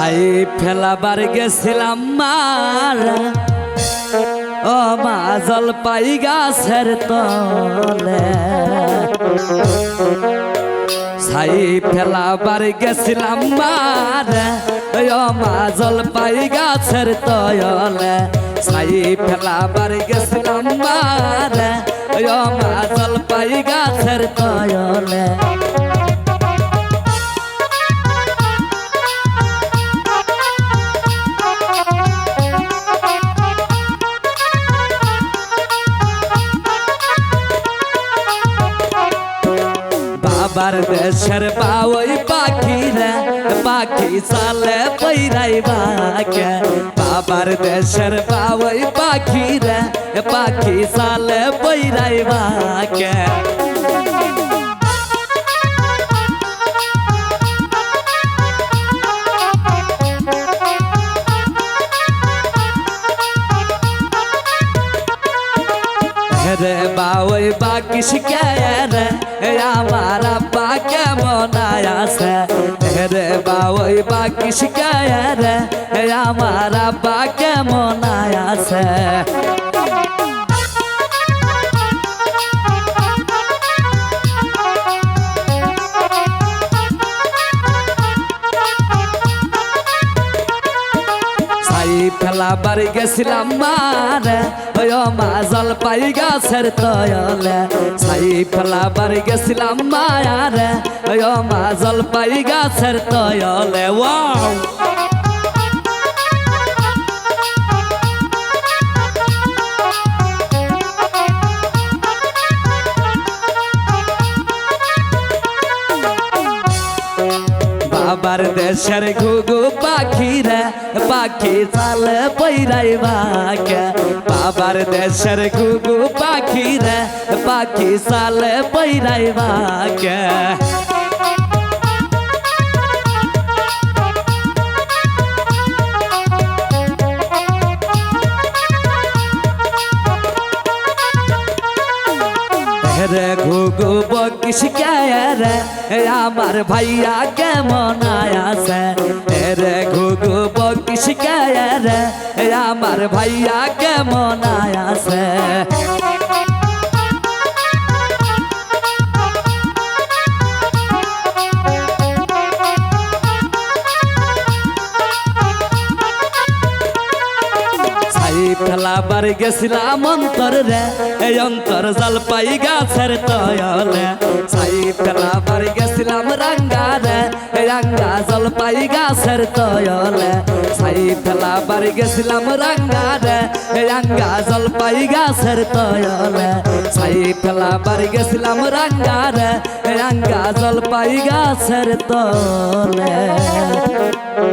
ছাই ফেলাবার গেছিলাম মার ও মা জলপাই গাছের তলে। ছাই ফেলাবার গেছিলাম মার ও মা জলপাই গাছের তলে। ছাই ফেলাবার গেছিলাম মার ও মা জলপাই গাছের তলে। বাবার দেশের বাউই পাখি রে পাখি সালে পৈরাই বাকে। বাবার দেশের বাউই পাখি রে পাখি সালে পৈরাই বাকে। রে বা বাকি শিখায় রে আমার আব্বা কেমন আছে? রে বাউই বাকি শিখায় রে আমার আব্বা কেমন আছে? ছাই বাড়ি গেছিলাম মারে। ওই মা জল পাই গাছের তয়লে ছাই বাড়ি গেছিলাম মায়ারে ওই মা জল পাই গাছের তয়লে ওয়াও! বাবার দেশের ঘুঘু পাখিরা, পাখি চাল পৈরাই বাকে বাবার দেশের ঘুঘু পাখিরা, পাখি চাল পৈরাই বাকে রে ঘুঘু বকিস রে? আমার ভাইয়া কেমন আছে? রে ঘুঘু বকিস রে? আমার ভাইয়া কেমন আছে? ছাই ফেলাবার গেছিলাম অন্তর রে, এই অন্তর জাল পাই গাছের তয়লে। ছাই ফেলাবার গেছিলাম রাঙ্গা রে, এই রাঙ্গা জল পাই গাছের তয়লে। ছাই ফেলাবার গেছিলাম রাঙ্গা রে, এই রাঙ্গা জল পাই গাছের তয়লে। ছাই ফেলাবার গেছিলাম রাঙ্গা রে, এই রাঙ্গা জল পাই গাছের তলে